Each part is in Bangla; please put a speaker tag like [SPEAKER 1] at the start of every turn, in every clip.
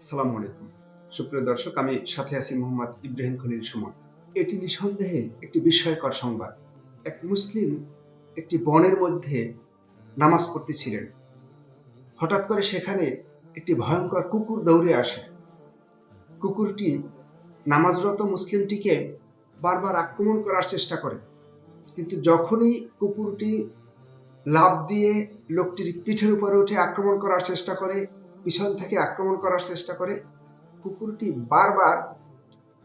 [SPEAKER 1] সালাম আলাইকুম। সুপ্রিয় দর্শক, আমি সাথে আছি মোহাম্মদ ইব্রাহিম খলিল সুমন। এটি নিঃসন্দেহে একটি বিস্ময়কর সংবাদ। এক মুসলিম একটি বনের মধ্যে নামাজ পড়তেছিলেন। হঠাৎ করে সেখানে একটি ভয়ঙ্কর কুকুর দৌড়ে আসে। কুকুরটি নামাজরত মুসলিমটিকে বারবার আক্রমণ করার চেষ্টা করে। কিন্তু যখনই কুকুরটি লাভ দিয়ে লোকটির পিঠের উপরে উঠে আক্রমণ করার চেষ্টা করে পিছন থেকে আক্রমণ করার চেষ্টা করে। কুকুরটি বারবার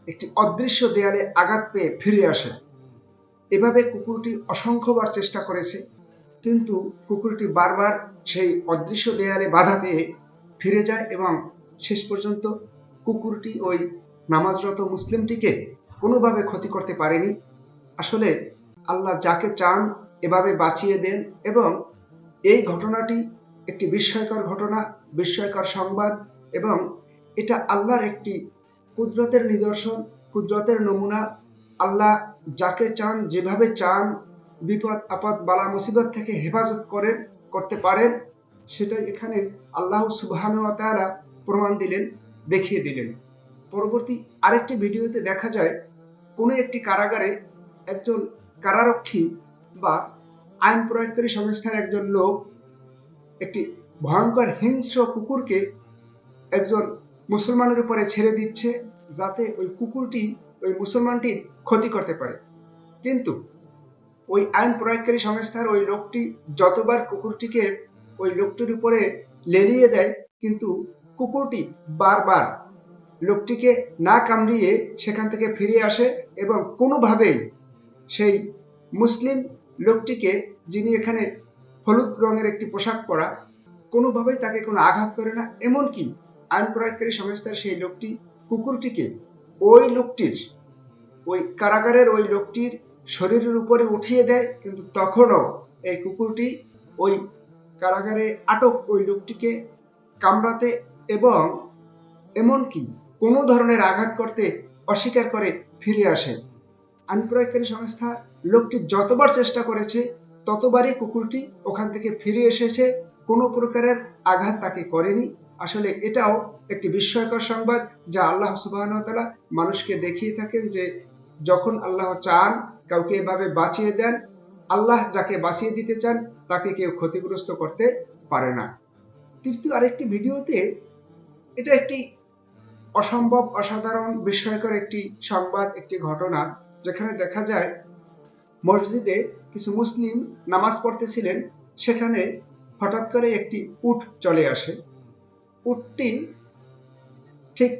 [SPEAKER 1] একটি অদৃশ্য দেয়ালে আঘাত পেয়ে ফিরে আসে। এভাবে কুকুরটি অসংখ্যবার চেষ্টা করেছে, কিন্তু কুকুরটি বারবার সেই অদৃশ্য দেয়ালে বাধা পেয়ে ফিরে যায় এবং শেষ পর্যন্ত কুকুরটি ওই নামাজরত মুসলিমটিকে কোনোভাবে ক্ষতি করতে পারেনি। আসলে আল্লাহ যাকে চান এভাবে বাঁচিয়ে দেন এবং এই ঘটনাটি একটি বিস্ময়কর ঘটনা, বিস্ময়কর সংবাদ এবং এটা আল্লাহর একটি কুদরতের নিদর্শন, কুদরতের নমুনা। আল্লাহ যাকে চান, যেভাবে চান, বিপদ, আপদ, বালা, মুসিবত থেকে হেফাজত করেন, করতে পারেন, সেটাই এখানে আল্লাহ সুবহান তাআলা প্রমাণ দিলেন, দেখিয়ে দিলেন। পরবর্তী আরেকটি ভিডিওতে দেখা যায়, কোনো একটি কারাগারে একজন কারারক্ষী বা আইন প্রয়োগকারী সংস্থার একজন লোক একটি ভয়ঙ্কর হিংস্র কুকুরকে একজন মুসলমানের উপরে ছেড়ে দিচ্ছে যাতে ওই কুকুরটি, ওই মুসলমানটির ক্ষতি করতে পারে। কিন্তু ওই আইন প্রয়োগকারী সংস্থার ওই লোকটি যতবার কুকুরটিকে, ওই লোকটির উপরে লেলিয়ে দেয়, কিন্তু কুকুরটি বারবার লোকটিকে না কামড়িয়ে সেখান থেকে ফিরে আসে এবং কোনোভাবেই সেই মুসলিম লোকটিকে যিনি এখানে হলুদ রঙের একটি পোশাক পরা, কোনোভাবেই তাকে কোনো আঘাত করে না, এমনকি আইন প্রয়োগকারী সংস্থার সেই লোকটি কুকুরটিকে ওই লোকটির, ওই কারাগারের ওই লোকটির শরীরের উপরে উঠিয়ে দেয়, কিন্তু তখনও এই কুকুরটি ওই কারাগারে আটক ওই লোকটিকে কামড়াতে এবং এমনকি কোনো ধরনের আঘাত করতে অস্বীকার করে ফিরে আসে। আইন প্রয়োগকারী সংস্থা লোকটি যতবার চেষ্টা করেছে ততবারই কুকুরটি ওখান থেকে ফিরে এসেছে, কোনো প্রকারের আঘাত তাকে করেনি। আসলে এটাও একটি বিস্ময়কর সংবাদ যা আল্লাহ সুবাহতালা মানুষকে দেখিয়ে থাকেন যে যখন আল্লাহ চান কাউকে এভাবে বাঁচিয়ে দেন, আল্লাহ যাকে বাঁচিয়ে দিতে চান তাকে কেউ ক্ষতিগ্রস্ত করতে পারে না। তৃতীয় আরেকটি ভিডিওতে এটা একটি অসম্ভব, অসাধারণ, বিস্ময়কর একটি সংবাদ, একটি ঘটনা, যেখানে দেখা যায় মসজিদে কিছু মুসলিম নামাজ পড়তেছিলেন, সেখানে হঠাৎ করে একটি উট চলে আসে। উটটি ঠিক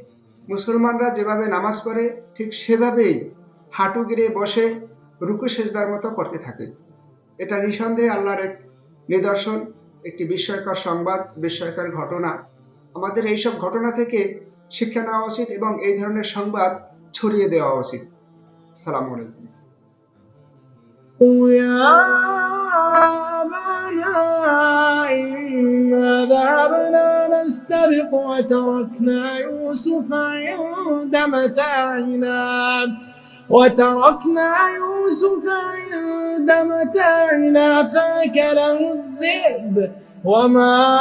[SPEAKER 1] মুসলমানরা যেভাবে নামাজ পড়ে, ঠিক সেভাবেই হাঁটু গিরে বসে রুকু সেজদার মতো করতে থাকে। এটা নিঃসন্দেহে আল্লাহর এক নিদর্শন, একটি বিস্ময়কর সংবাদ, বিস্ময়কর ঘটনা। আমাদের এইসব ঘটনা থেকে শিক্ষা নেওয়া উচিত এবং এই ধরনের সংবাদ ছড়িয়ে দেওয়া উচিত। সালাম আলাইকুম।
[SPEAKER 2] يا إنا ذهبنا نستبق؟ وتركنا يوسف عند متاعنا. وتركنا يوسف عند متاعنا فأكله الذئب. وما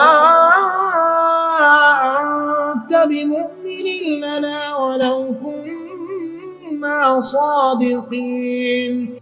[SPEAKER 2] أنت بمؤمن لنا ولو كنا صادقين.